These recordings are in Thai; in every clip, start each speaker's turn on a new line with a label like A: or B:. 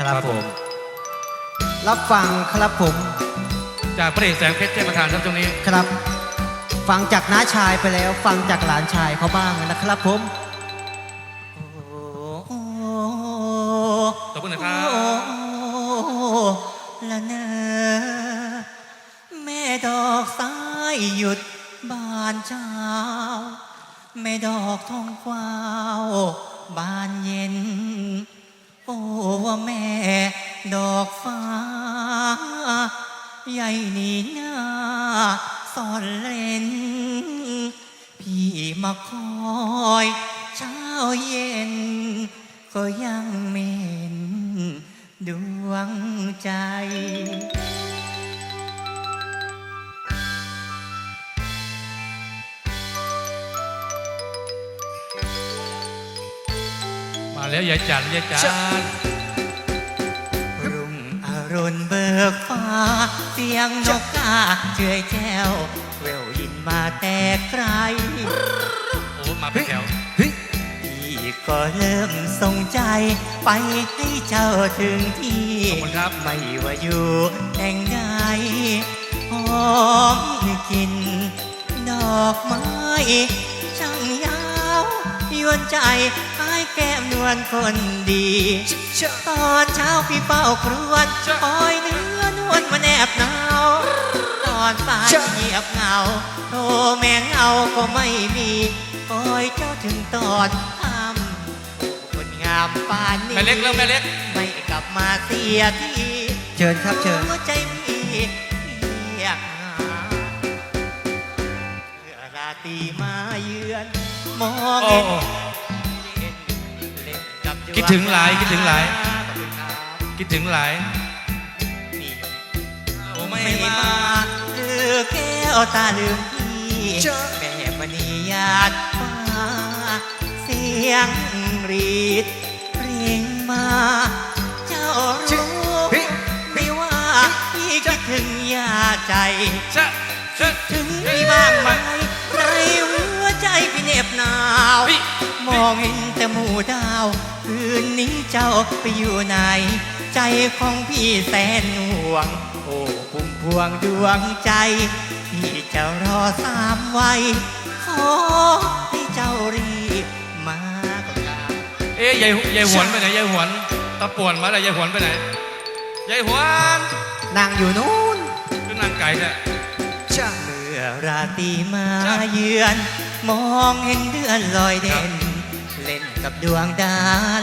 A: ครับ
B: ครับ
A: ผ
B: ผมม
A: รับฟังครับผม
B: จากพระเอกแสงเพชรเทพประธานครับตรงนี้
A: ครับ ฟังจากน้าชายไปแล้ว ฟังจากหลานชายเขาบ้างนะครับผม
B: ขอบคุณนะครับ
C: โอ้ละเนอแม่ดอกสายหยุดบานเช้า แม่ดอกทองกวาวบานเย็น โอ้ว่าแม่ดอกฟ้า ใหญ่นี่หน้าซ่อนเล่น พี่มาคอยเช้าเย็น ก็ยังเมนดวงใจ
B: แล้วยายจันยายจัน
C: รุ่งอรุณเบิกฟ้า เสียงนกกาเฉยแจ้วแววยินมาแต่ไกล
B: โอ้มาเป็นแถว
C: พี่ก็เริ่มส่งใจ ไปให้เจ้าถึงที่
B: ขอบคุณครับ
C: ไม่ว่าอยู่แห่งใดหอมกลินดอกไม้ช่างยาว ยวนใจให้แก้มนวลคนดี ตอนเช้าพี่เป้าครวนคอยเนื้อนวลมาแนบหนาวตอนสายเงียบเหงาโทรแม่เงาก็ไม่มีคอยเจ้าถึงตอนทำคนงามปานนี้
B: แม่เล็กแล้วแม่เล็ก
C: ไม่กลับมาเสียที
A: เชิญครับเชิญ
C: หัวใจพี่ มอง
B: โอ้คิดถึงหลายคิดถึงหลาย
C: คิ
B: ดถึงหลายไม่
C: มาเลือแก้วตาลืมพี่แม่มณีญาติฟ้าเสียงรีดเรียงมา เจ้ารู้ไม่ว่าพี่คิดถึงยาใจ นนี้เจ้าไปอยู่ไหน ใจของพี่แสนห่วง โอ้พุ่มพวงดวงใจ พี่จะรอสามวัยขอให้เจ้ารีบมาก็ตาม
B: เอ๊ยยายยายหวนไปไหนยายหวนตะป่วนมาแล้วยายหวนไปไหนยายหวน
A: นั่งอยู่นู้น
B: คือนางไก่เนี่ย
C: เมื่อราตรีมา
B: จ้ะ
C: เยือน มองเห็นเดือนลอยเด่น เล่นกับดวงดา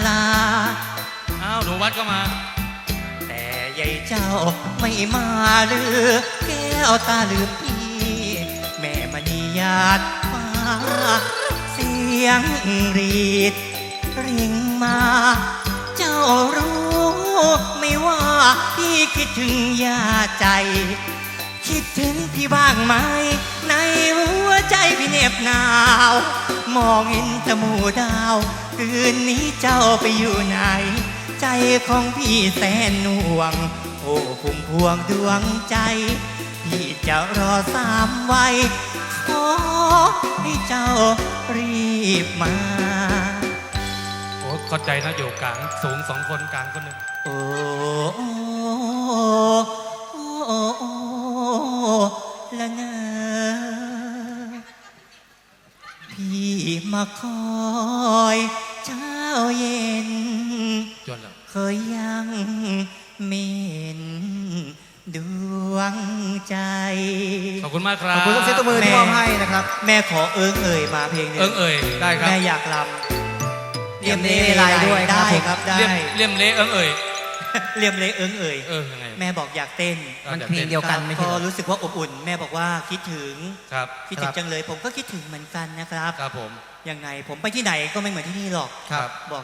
C: รา
B: อ้าวหนูวัดก็มา
C: แต่ยายเจ้าไม่มาหรือ แก้วตาลืมพี่ แม่มณีญาติฟ้าเสียงรีดริงมา เจ้ารู้ไม่ว่าพี่คิดถึงยาใจ คิดถึงพี่บ้างไหมในหัว ใจพี่เหน็บหนาว มองเห็นแต่หมู่ดาว คืนนี้เจ้าไปอยู่ไหน ใจของพี่แสนห่วง โอ้พุ่มพวงดวงใจ พี่จะรอสามวัยขอให้เจ้ารีบมา
B: โอ้เข้าใจนะอยู่กลางสูงสองคนกลางคนหนึ่ง
C: โอ้ มาคอยเช้าเย็น
B: จวนแล้ว
C: เคยยังเมนดวงใจ
B: ขอบคุณมากค
A: ข
B: รั
A: อ
B: บบ
A: คุณทุกเสียงตบมือที่มอบให้นะครับ
C: แม่ขอเอิงเอ่ยมาเพลงหนึง
B: เอิงเอ่ยได้ครับ
C: แม่อยากลำ
A: เรียมเล่ไรด้วยครับ
C: ได้
A: ผม
C: ครับได้
B: เลี่ยมเลี่ยมเละเอิงเอ่ย
C: เรียมเลยเอิงเอ่ย
B: เออยังไง
C: แม่บอกอยากเต้น
A: มันเพลงเดียวกันไม่
C: พ
A: ใช่
C: อ
A: เหรอ
C: รู้สึกว่าอบอุ่น แม่บอกว่าคิดถึง
B: ครับ
C: คิดถึ
A: ครั
C: ง
A: บ
C: จังเลย ผมก็คิดถึงเหมือนกันนะครับ
B: ครับผม
C: ยังไงผมไปที่ไหนก็ไม่เหมือนที่นี่หรอก
B: ครับ
C: บอก